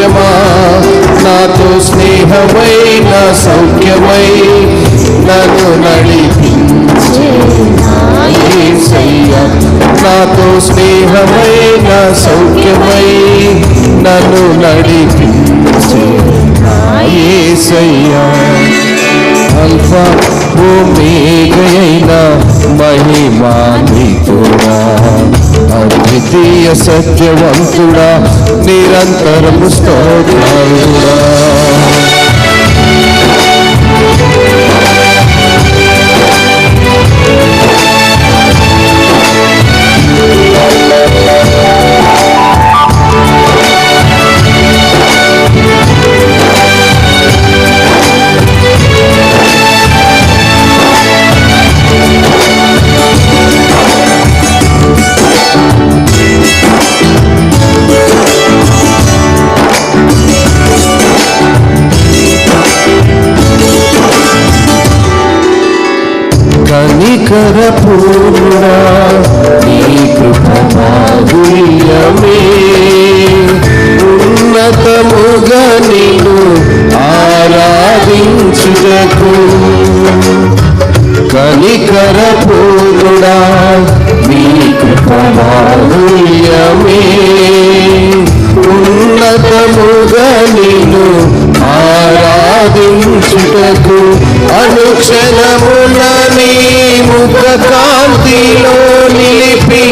సౌఖ్యమా నాతో స్నేహమై నా సౌఖ్యమై నన్ను నడిపించే నాతో స్నేహమై నా సౌఖ్యమై నన్ను నడిపించేసయ్యా నా యేసయ్యా అల్ఫా భూమిగైన మహిమాన్వితుడా అద్వితీయ సత్యవంతుడా నిరంతరము స్తోత్రుడా కనికర నీ కృప మాధుర్యమే ఉన్నతముగా నిన్ను ఆరాధించుటకు కనికర పూర్ణుడా నీ కృప మాధుర్యమే ఉన్నతముగా నిన్ను ఆరాధించుటకు ముఖ కాంతిలో నిలిపి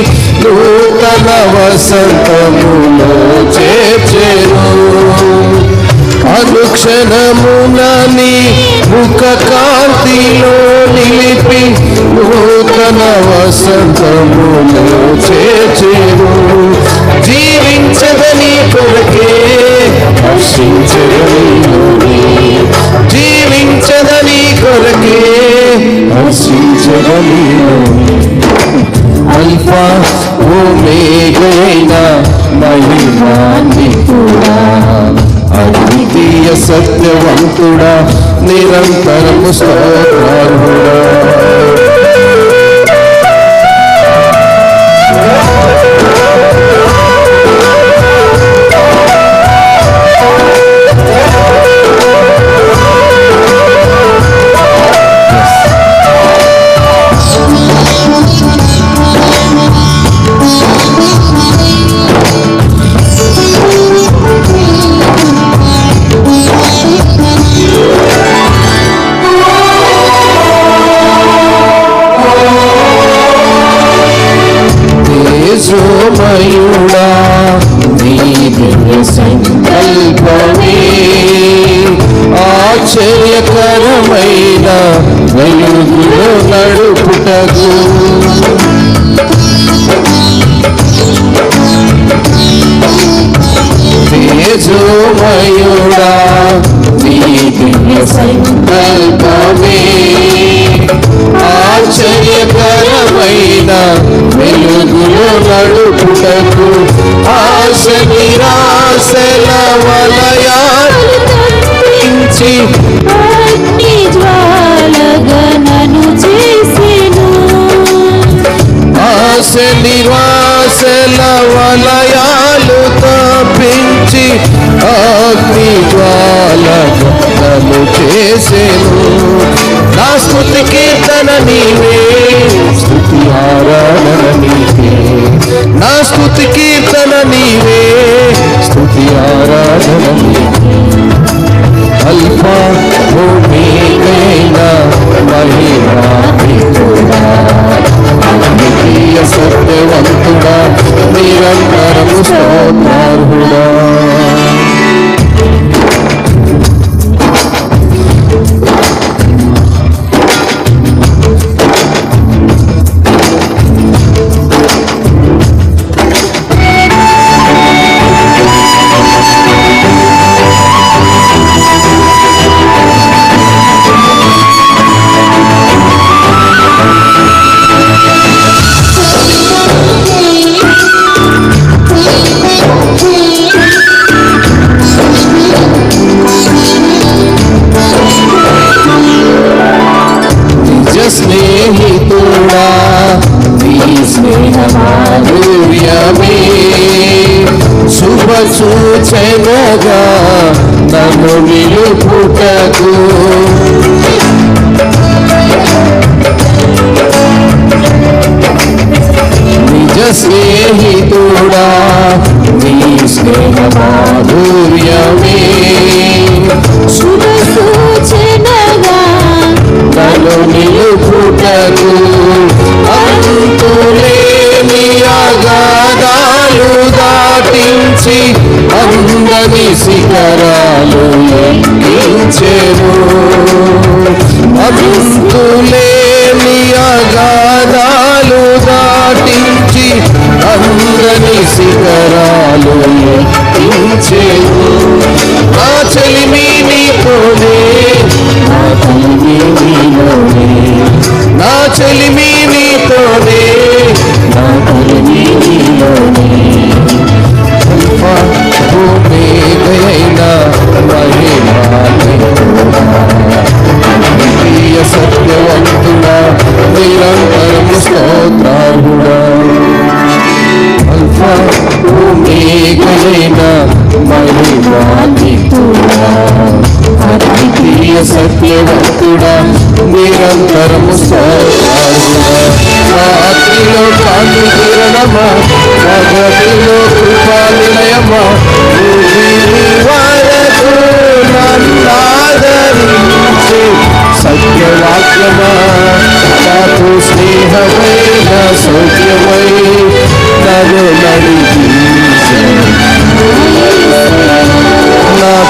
నూతన వసంతములో చేర్చెను. అనుక్షణమునని ముఖ కాంతిలో నిలిపి నూతన వసంతములో చేర్చెను. జీవించదని కొరకే హర్షించదని జీవించదని కొరకే. హర్షించదని అల్ఫా ఓమేగైన కూడా. అద్వితీయ సత్యవంతుడా నిరంతరము స్తోత్రాలుడా దివ్య ఆశ్చర్యకరమైన వెలుగులో నడుపుటకు. తేజోమయుడా నీ దివ్య సంకల్పమే. ఆశ్చర్యకరమైన వెలుగులో నడుపుటకు ఆశ నిరాశల వలయాచి అగ్ని జ్వాలగా నన్ను చేసెను. ఆశ నిరాశల వలయాలు తప్పించి అగ్ని జ్వాలను చేసెను. నా స్థుతి కీర్తన నీవే. స్థుతి ఆరాధన నీవే నా స్థుతి కీర్తన నీవే. స్థుతి ఆరాధన అల్ఫా భూమికైన అద్వితీయ సత్యవంతుడా నిరంతరము స్తోత్రార్హుడా. స్నేహమాధుర్యమే శుభ సూచనగా నన్ను నిలుపుటకు అంతులేని అగాధాలు దాటించి అందని శిఖరాలు ఎక్కించెను అంతులేని అగాధాలు అందని శిఖరాలు ఎక్కించెను నా చెలిమి నీతోనే నా తల్లి నీలోనే. నా చెలిమి నీతోనే నా తల్లి నీలోనే.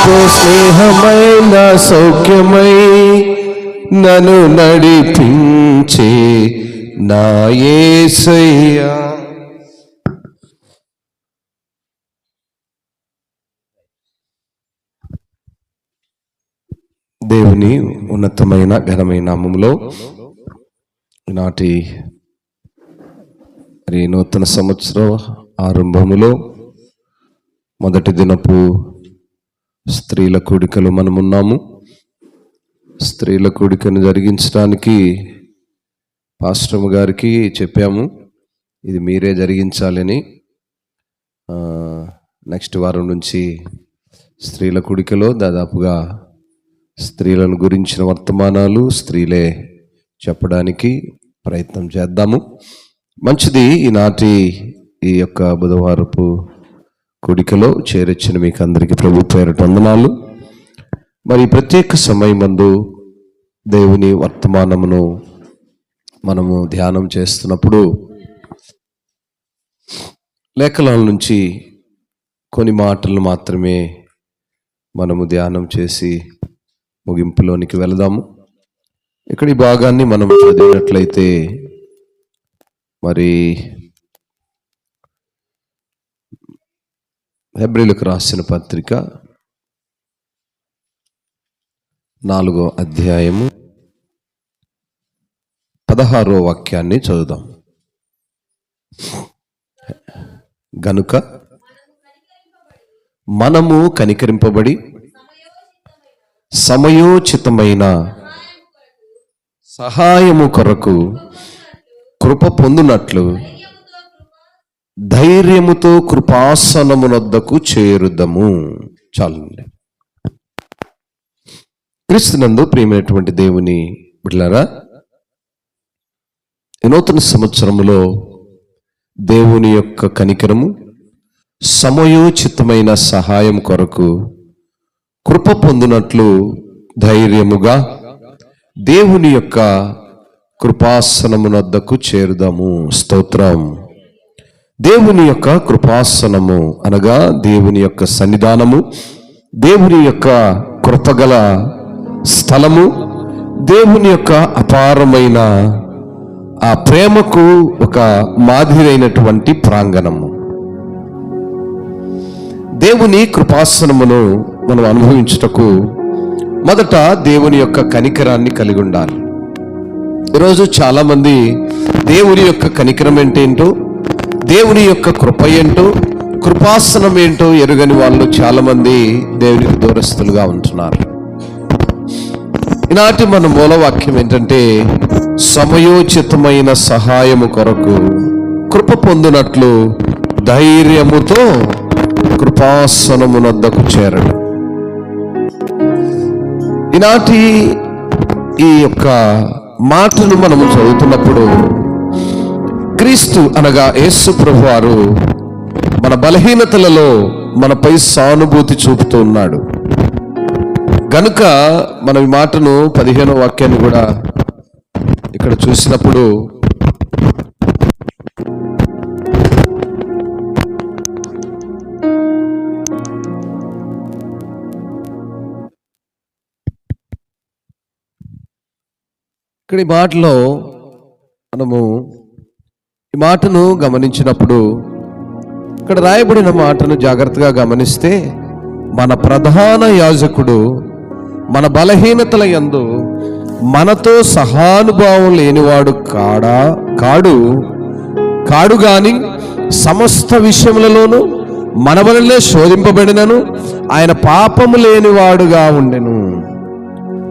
నాకు స్నేహమైన సౌఖ్యమై నన్ను నడిపించే నా యేసయ్యా దేవుని ఉన్నతమైన ఘనమైన నామములో ఈనాటి మరి నూతన సంవత్సరం ఆరంభములో మొదటి దినపు స్త్రీల కూడికలు మనమున్నాము. స్త్రీల కూడికను జరిగించడానికి పాస్టమ్ గారికి చెప్పాము. ఇది మీరే జరిగించాలని నెక్స్ట్ వారం నుంచి స్త్రీల కూడికలో దాదాపుగా స్త్రీలను గురించిన వర్తమానాలు స్త్రీలే చెప్పడానికి ప్రయత్నం చేద్దాము. మంచిది ఈనాటి ఈ యొక్క బుధవారపు కొడికలో చేరొచ్చిన మీకు అందరికీ ప్రభు పేరట వందనాలు. మరి ప్రత్యేక సమయమందు దేవుని వర్తమానమును మనము ధ్యానం చేస్తున్నప్పుడు లేఖనాల నుంచి కొన్ని మాటలు మాత్రమే మనము ధ్యానం చేసి ముగింపులోనికి వెళదాము. ఇక్కడ ఈ భాగాన్ని మనం చదివినట్లయితే మరి హెబ్రిలకు రాసిన పత్రిక నాలుగో అధ్యాయము పదహారో వాక్యాన్ని చదువుదాం. గనుక మనము కనికరింపబడి సమయోచితమైన సహాయము కొరకు కృప పొందునట్లు ధైర్యముతో కృపాసనమునొద్దకు చేరుదము. చాలండి. క్రీస్తునందు ప్రియమైనటువంటి దేవుని బిడ్డలారా నూతన సంవత్సరములో దేవుని యొక్క కనికరము సమయోచితమైన సహాయం కొరకు కృప పొందినట్లు ధైర్యముగా దేవుని యొక్క కృపాసనమునద్దకు చేరుదాము. స్తోత్రం. దేవుని యొక్క కృపాసనము అనగా దేవుని యొక్క సన్నిధానము దేవుని యొక్క కృపగల స్థలము దేవుని యొక్క అపారమైన ఆ ప్రేమకు ఒక మాదిరైనటువంటి ప్రాంగణము. దేవుని కృపాసనమును మనం అనుభవించుటకు మొదట దేవుని యొక్క కనికరాన్ని కలిగి ఉండాలి. ఈరోజు చాలామంది దేవుని యొక్క కనికరం ఏంటేంటో దేవుని యొక్క కృప ఏంటో కృపాసనం ఏంటో ఎరుగని వాళ్ళు చాలామంది దేవునికి దూరస్తులుగా ఉంటున్నారు. ఈనాటి మన మూలవాక్యం ఏంటంటే సమయోచితమైన సహాయము కొరకు కృప పొందినట్లు ధైర్యముతో కృపాసనమునద్దకు చేరడు. ఈనాటి ఈ యొక్క మాటను మనము చదువుతున్నప్పుడు క్రీస్తు అనగా యేసు ప్రభు వారు మన బలహీనతలలో మనపై సానుభూతి చూపుతూ ఉన్నాడు. గనుక మనం ఈ మాటను పదిహేనో వాక్యాన్ని కూడా ఇక్కడ చూసినప్పుడు ఇక్కడ ఈ మాటలో మనము ఈ మాటను గమనించినప్పుడు ఇక్కడ రాయబడిన మాటను జాగ్రత్తగా గమనిస్తే మన ప్రధాన యాజకుడు మన బలహీనతల యందు మనతో సహానుభావం లేనివాడు కాడా కాడు కాడు గాని సమస్త విషయములలోనూ మన వలనే శోధింపబడినను ఆయన పాపము లేనివాడుగా ఉండెను.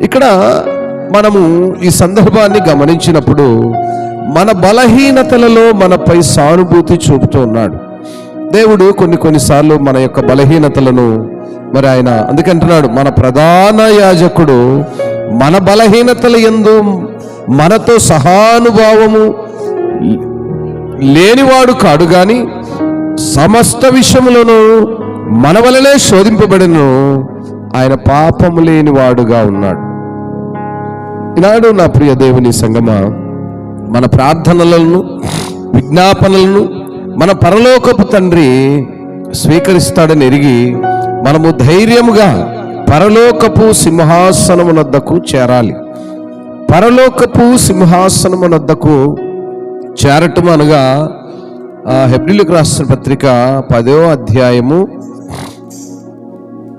ఇక్కడ మనము ఈ సందర్భాన్ని గమనించినప్పుడు మన బలహీనతలలో మనపై సానుభూతి చూపుతూ ఉన్నాడు. దేవుడు కొన్ని కొన్నిసార్లు మన యొక్క బలహీనతలను మరి ఆయన అందుకంటున్నాడు మన ప్రధాన యాజకుడు మన బలహీనతల ఎందు మనతో సహానుభావము లేనివాడు కాడు గాని సమస్త విషయములను మన వలనే శోధింపబడిను ఆయన పాపము లేనివాడుగా ఉన్నాడు. ఈనాడు నా ప్రియ దేవుని సంగమ మన ప్రార్థనలను విజ్ఞాపనలను మన పరలోకపు తండ్రి స్వీకరిస్తాడని ఎరిగి మనము ధైర్యముగా పరలోకపు సింహాసనమునద్దకు చేరాలి. పరలోకపు సింహాసనమునద్దకు చేరటం అనగా ఆ హెబ్రిలకు రాసిన పత్రిక పదో అధ్యాయము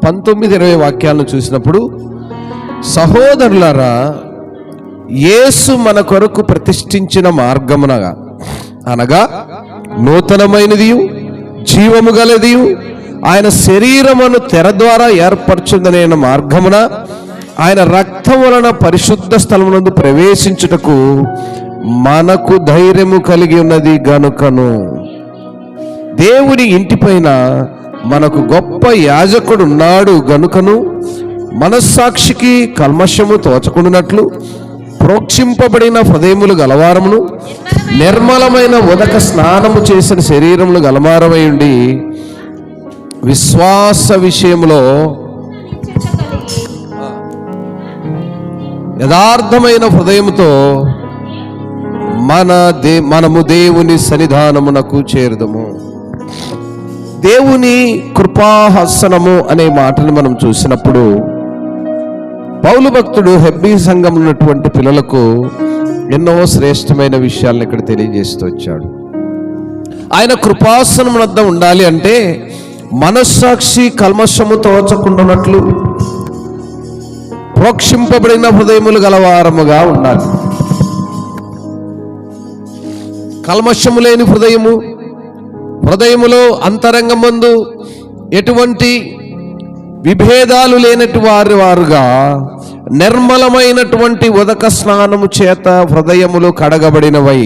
పంతొమ్మిది ఇరవై వాక్యాలను చూసినప్పుడు సహోదరులారా యేసు మన కొరకు ప్రతిష్ఠించిన మార్గమునగా అనగా నూతనమైనది జీవము గలది ఆయన శరీరమును తెర ద్వారా ఏర్పరచుందనైన మార్గమున ఆయన రక్తం వలన పరిశుద్ధ స్థలమునందు ప్రవేశించుటకు మనకు ధైర్యము కలిగి ఉన్నది గనుకను. దేవుని ఇంటిపైన మనకు గొప్ప యాజకుడు ఉన్నాడు గనుకను మనస్సాక్షికి కల్మషము తోచకుండానట్లు ప్రోక్షింపబడిన హృదయములు గలవారమును నిర్మలమైన ఉదక స్నానము చేసిన శరీరములు గలవారమై ఉండి విశ్వాస విషయములో యథార్థమైన హృదయముతో మన దే మనము దేవుని సన్నిధానమునకు చేరుదము. దేవుని కృపాహసనము అనే మాటను మనం చూసినప్పుడు పౌలు భక్తుడు హెబ్బీ సంఘం ఉన్నటువంటి పిల్లలకు ఎన్నో శ్రేష్టమైన విషయాలను ఇక్కడ తెలియజేస్తూ వచ్చాడు. ఆయన కృపాసనం వద్ద ఉండాలి అంటే మనస్సాక్షి కల్మషము తోచకుండానట్లు ప్రోక్షింపబడిన హృదయములు గలవారముగా ఉండాలి. కల్మషము లేని హృదయము హృదయములో అంతరంగమందు ఎటువంటి విభేదాలు లేనటు వారి వారుగా నిర్మలమైనటువంటి ఉదక స్నానము చేత హృదయములు కడగబడినవై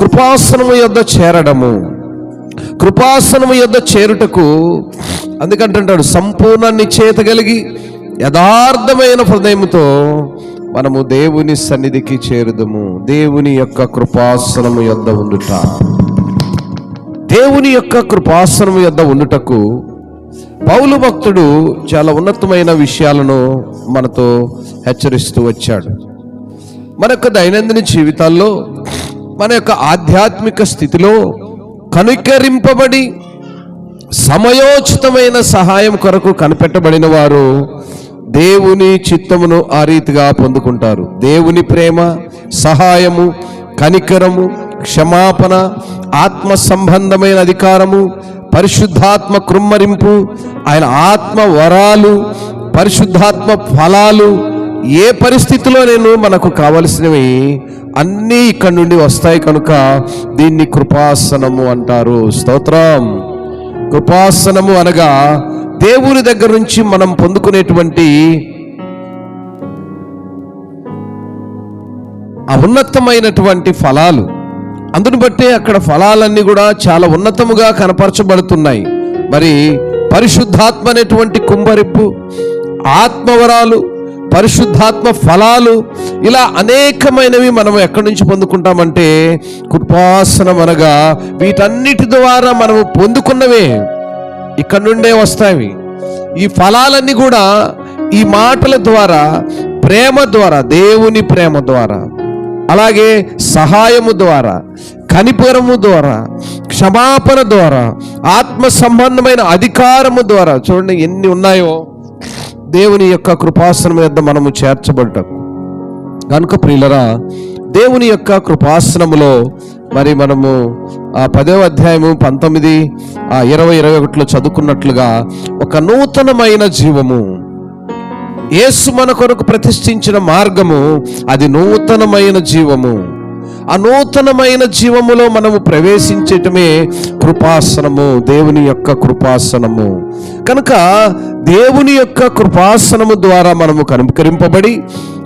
కృపాసనము యొద్ద చేరడము. కృపాసనము యొద్ద చేరుటకు అందుకంటుంటాడు సంపూర్ణ నిశ్చేత కలిగి యథార్థమైన హృదయముతో మనము దేవుని సన్నిధికి చేరుదము. దేవుని యొక్క కృపాసనము యొద్ద ఉండుట. దేవుని యొక్క కృపాసనము యొద్ద ఉండుటకు పౌలు భక్తుడు చాలా ఉన్నతమైన విషయాలను మనతో హెచ్చరిస్తూ వచ్చాడు. మన యొక్క దైనందిన జీవితాల్లో మన యొక్క ఆధ్యాత్మిక స్థితిలో కనుకరింపబడి సమయోచితమైన సహాయం కొరకు కనిపెట్టబడిన వారు దేవుని చిత్తమును ఆ రీతిగా పొందుకుంటారు. దేవుని ప్రేమ సహాయము కనికరము క్షమాపణ ఆత్మ సంబంధమైన అధికారము పరిశుద్ధాత్మ కృమ్మరింపు ఆయన ఆత్మ వరాలు పరిశుద్ధాత్మ ఫలాలు ఏ పరిస్థితిలో నేను మనకు కావలసినవి అన్నీ ఇక్కడి నుండి వస్తాయి కనుక దీన్ని కృపాసనము అంటారు. స్తోత్రం. కృపాసనము అనగా దేవుని దగ్గర నుంచి మనం పొందుకునేటువంటి ఆ ఉన్నతమైనటువంటి ఫలాలు. అందును బట్టి అక్కడ ఫలాలన్నీ కూడా చాలా ఉన్నతముగా కనపరచబడుతున్నాయి. మరి పరిశుద్ధాత్మ అనేటువంటి కుంభరిప్పు ఆత్మవరాలు పరిశుద్ధాత్మ ఫలాలు ఇలా అనేకమైనవి మనం ఎక్కడి నుంచి పొందుకుంటామంటే కృపాసనం అనగా వీటన్నిటి ద్వారా మనము పొందుకున్నవే ఇక్కడ నుండే వస్తాయి. ఈ ఫలాలన్నీ కూడా ఈ మాటల ద్వారా ప్రేమ ద్వారా దేవుని ప్రేమ ద్వారా అలాగే సహాయము ద్వారా కనిపరము ద్వారా క్షమాపణ ద్వారా ఆత్మ సంబంధమైన అధికారము ద్వారా చూడండి ఎన్ని ఉన్నాయో దేవుని యొక్క కృపాసనం మీద మనము చేర్చబడ్డాం. కనుక ప్రియులరా దేవుని యొక్క కృపాసనములో మరి మనము ఆ పదవ అధ్యాయము పంతొమ్మిది ఆ ఇరవై ఇరవై ఒకటిలో చదువుకున్నట్లుగా ఒక నూతనమైన జీవము యేసు మన కొరకు ప్రతిష్ఠించిన మార్గము అది నూతనమైన జీవము. ఆ నూతనమైన జీవములో మనము ప్రవేశించటమే కృపాసనము దేవుని యొక్క కృపాసనము. కనుక దేవుని యొక్క కృపాసనము ద్వారా మనము కనుకరింపబడి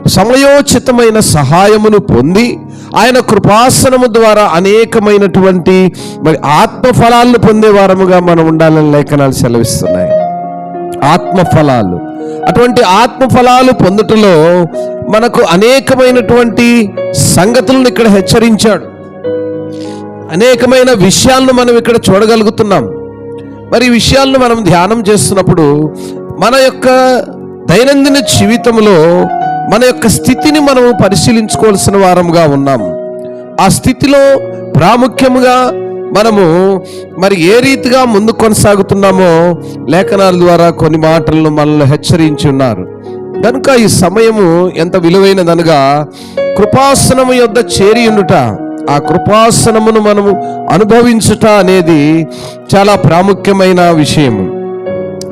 సమయోచితమైన సహాయమును పొంది ఆయన కృపాసనము ద్వారా అనేకమైనటువంటి మరి ఆత్మ ఫలాలను పొందే వారముగా మనం ఉండాలని లేఖనాలు సెలవిస్తున్నాయి. ఆత్మ ఫలాలు అటువంటి ఆత్మఫలాలు పొందుటలో మనకు అనేకమైనటువంటి సంగతులను ఇక్కడ హెచ్చరించాడు. అనేకమైన విషయాలను మనం ఇక్కడ చూడగలుగుతున్నాం. మరి విషయాలను మనం ధ్యానం చేస్తున్నప్పుడు మన యొక్క దైనందిన జీవితంలో మన యొక్క స్థితిని మనము పరిశీలించుకోవాల్సిన వారంగా ఉన్నాం. ఆ స్థితిలో ప్రాముఖ్యముగా మనము మరి ఏ రీతిగా ముందు కొనసాగుతున్నామో లేఖనాల ద్వారా కొన్ని మాటలను మనల్ని హెచ్చరించి ఉన్నారు. కనుక ఈ సమయము ఎంత విలువైనదనగా కృపాసనము యొద్ద చేరి ఉండుట ఆ కృపాసనమును మనము అనుభవించుట అనేది చాలా ప్రాముఖ్యమైన విషయము.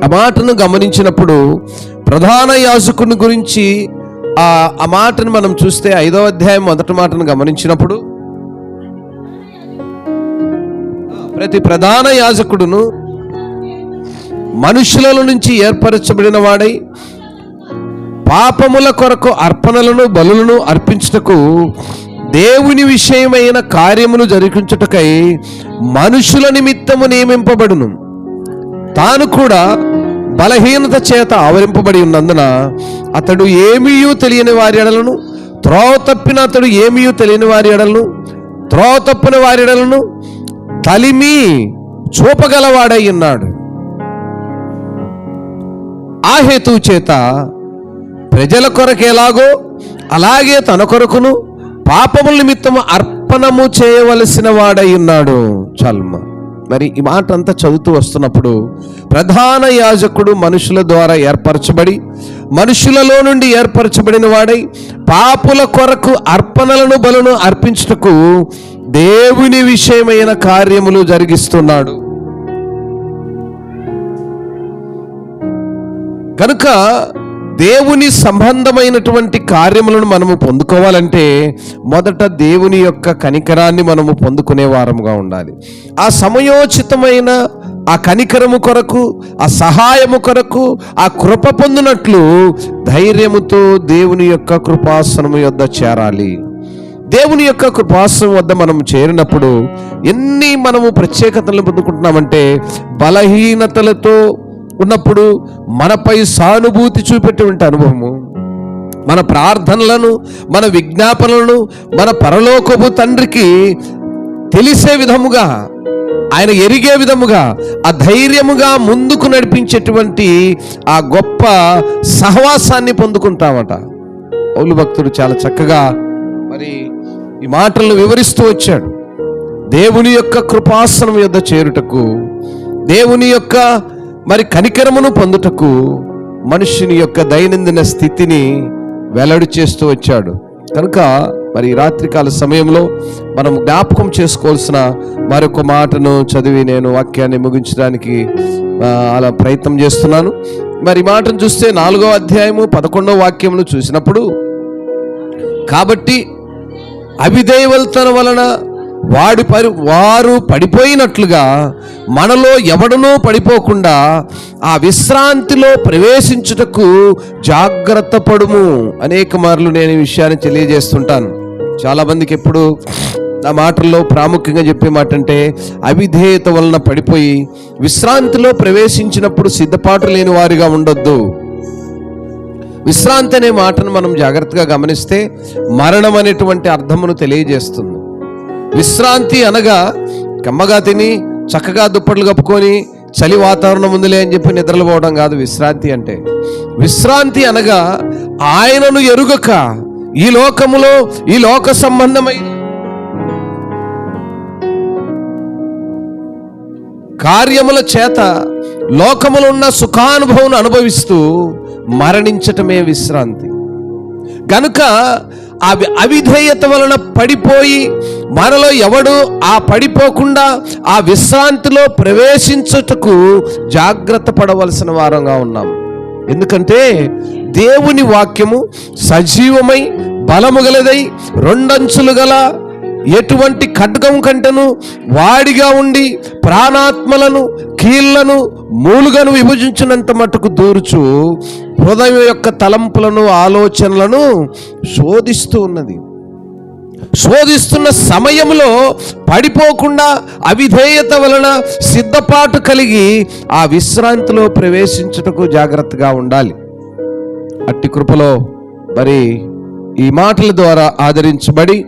ఆ మాటను గమనించినప్పుడు ప్రధాన యాజకుని గురించి ఆ మాటను మనం చూస్తే ఐదవ అధ్యాయం మొదటి మాటను గమనించినప్పుడు ప్రతి ప్రధాన యాజకుడును మనుషుల నుంచి ఏర్పరచబడిన వాడై పాపముల కొరకు అర్పణలను బలులను అర్పించుటకు దేవుని విషయమైన కార్యమును జరిగించుటకై మనుషుల నిమిత్తము నియమింపబడును. తాను కూడా బలహీనత చేత ఆవరింపబడి ఉన్నందున అతడు ఏమీయూ తెలియని వారి ఎడలను త్రోవ తప్పిన అతడు ఏమీయూ తెలియని వారి ఎడలను త్రోవ తప్పిన వారి ఎడలను తలిమి చూపగలవాడై ఉన్నాడు. ఆ హేతు చేత ప్రజల కొరకు ఎలాగో అలాగే తన కొరకును పాపముల నిమిత్తము అర్పణము చేయవలసిన వాడై ఉన్నాడు చల్మ. మరి ఈ మాట అంతా చదువుతూ వస్తున్నప్పుడు ప్రధాన యాజకుడు మనుషుల ద్వారా ఏర్పరచబడి మనుషులలో నుండి ఏర్పరచబడిన వాడై పాపుల కొరకు అర్పణలను బలను అర్పించుటకు దేవుని విషయమైన కార్యములు జరిగిస్తున్నాడు. కనుక దేవుని సంబంధమైనటువంటి కార్యములను మనము పొందుకోవాలంటే మొదట దేవుని యొక్క కనికరాన్ని మనము పొందుకునే వారముగా ఉండాలి. ఆ సమయోచితమైన ఆ కనికరము కొరకు ఆ సహాయము కొరకు ఆ కృప పొందినట్లు ధైర్యముతో దేవుని యొక్క కృపాసనము యొద్ద చేరాలి. దేవుని యొక్క కృపాసనం వద్ద మనం చేరినప్పుడు ఎన్ని మనము ప్రత్యేకతలను పొందుకుంటున్నామంటే బలహీనతలతో ఉన్నప్పుడు మనపై సానుభూతి చూపెట్టువంటి అనుభవము. మన ప్రార్థనలను మన విజ్ఞాపనలను మన పరలోకపు తండ్రికి తెలిసే విధముగా ఆయన ఎరిగే విధముగా ఆ ధైర్యముగా ముందుకు నడిపించేటువంటి ఆ గొప్ప సహవాసాన్ని పొందుకుంటామట. పౌలు భక్తుడు చాలా చక్కగా మరి ఈ మాటలను వివరిస్తూ వచ్చాడు. దేవుని యొక్క కృపాసనం యొద్ద చేరుటకు దేవుని యొక్క మరి కనికరమును పొందుటకు మనుషుని యొక్క దైనందిన స్థితిని వెల్లడి చేస్తూ వచ్చాడు. కనుక మరి రాత్రికాల సమయంలో మనం జ్ఞాపకం చేసుకోవాల్సిన మరొక మాటను చదివి నేను వాక్యాన్ని ముగించడానికి అలా ప్రయత్నం చేస్తున్నాను. మరి మాటను చూస్తే నాలుగో అధ్యాయము పదకొండవ వాక్యమును చూసినప్పుడు కాబట్టి అవిధేయవల్తన వలన వాడి పరి వారు పడిపోయినట్లుగా మనలో ఎవడనూ పడిపోకుండా ఆ విశ్రాంతిలో ప్రవేశించుటకు జాగ్రత్త పడుము. అనేక మార్లు నేను ఈ విషయాన్ని తెలియజేస్తుంటాను. చాలామందికి ఎప్పుడు నా మాటల్లో ప్రాముఖ్యంగా చెప్పే మాట అంటే అవిధేయత వలన పడిపోయి విశ్రాంతిలో ప్రవేశించినప్పుడు సిద్ధపాటు లేని వారిగా ఉండొద్దు. విశ్రాంతి అనే మాటను మనం జాగ్రత్తగా గమనిస్తే మరణం అనేటువంటి అర్థమును తెలియజేస్తుంది. విశ్రాంతి అనగా కమ్మగా తిని చక్కగా దుప్పట్లు కప్పుకొని చలి వాతావరణం ఉందిలే అని చెప్పి నిద్రలు పోవడం కాదు విశ్రాంతి అంటే. విశ్రాంతి అనగా ఆయనను ఎరుగక ఈ లోకములో ఈ లోక సంబంధమైన కార్యముల చేత లోకములో ఉన్న సుఖానుభవం అనుభవిస్తూ మరణించటమే విశ్రాంతి. కనుక ఆ అవిధేయత వలన పడిపోయి మనలో ఎవడు ఆ పడిపోకుండా ఆ విశ్రాంతిలో ప్రవేశించుటకు జాగ్రత్త పడవలసిన వారంగా ఉన్నాం. ఎందుకంటే దేవుని వాక్యము సజీవమై బలము గలదై రెండంచులు గల ఎటువంటి ఖడ్గం కంటను వాడిగా ఉండి ప్రాణాత్మలను కీళ్ళను మూలుగను విభజించినంత మట్టుకు దూర్చు హృదయం యొక్క తలంపులను ఆలోచనలను శోధిస్తూ ఉన్నది. శోధిస్తున్న సమయంలో పడిపోకుండా అవిధేయత వలన సిద్ధపాటు కలిగి ఆ విశ్రాంతిలో ప్రవేశించుటకు జాగ్రత్తగా ఉండాలి. అట్టి కృపలో మరి ఈ మాటల ద్వారా ఆదరించబడి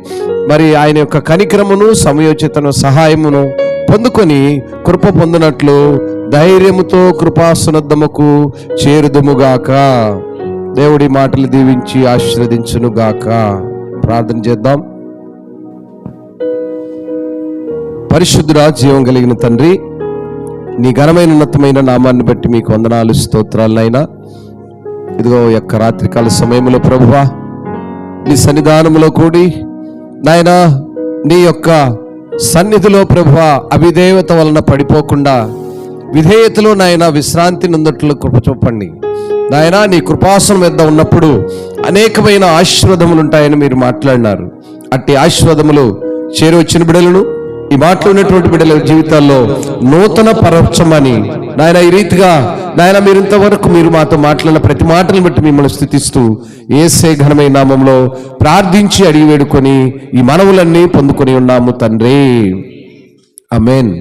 మరి ఆయన యొక్క కనిక్రమును సమయోచితను సహాయమును పొందుకొని కృప పొందినట్లు ధైర్యముతో కృపాసునద్దముకు చేరుదుముగాక. దేవుడి మాటలు దీవించి ఆశీర్వదించునుగాక. ప్రార్థన చేద్దాం. పరిశుద్ధురా జీవం కలిగిన తండ్రి నీ ఘనమైన ఉన్నతమైన నామాన్ని బట్టి మీకు వందనాలు స్తోత్రాలైనా ఇదిగో యొక్క రాత్రికాల సమయంలో ప్రభువా నీ సన్నిధానములో కూడి నాయన నీ యొక్క సన్నిధిలో ప్రభు అవిధేయత వలన పడిపోకుండా విధేయతలో నాయన విశ్రాంతి నందట్లు కృప చూపండి. నాయన నీ కృపాసనం మీద ఉన్నప్పుడు అనేకమైన ఆశీర్వాదములు ఉంటాయని మీరు మాట్లాడినారు. అట్టి ఆశీర్వాదములు చేరువచ్చిన బిడలను ఈ మాటలు ఉన్నటువంటి బిడ్డల జీవితాల్లో నూతన పరచమని నాయన ఈ రీతిగా నాయన మీరు ఇంతవరకు మీరు మాతో మాట్లాడిన ప్రతి మాటను బట్టి మిమ్మల్ని స్థుతిస్తూ ఏసే ఘనమైన నామంలో ప్రార్థించి అడిగి వేడుకొని ఈ మనవులన్నీ పొందుకొని ఉన్నాము తండ్రి. అమేన్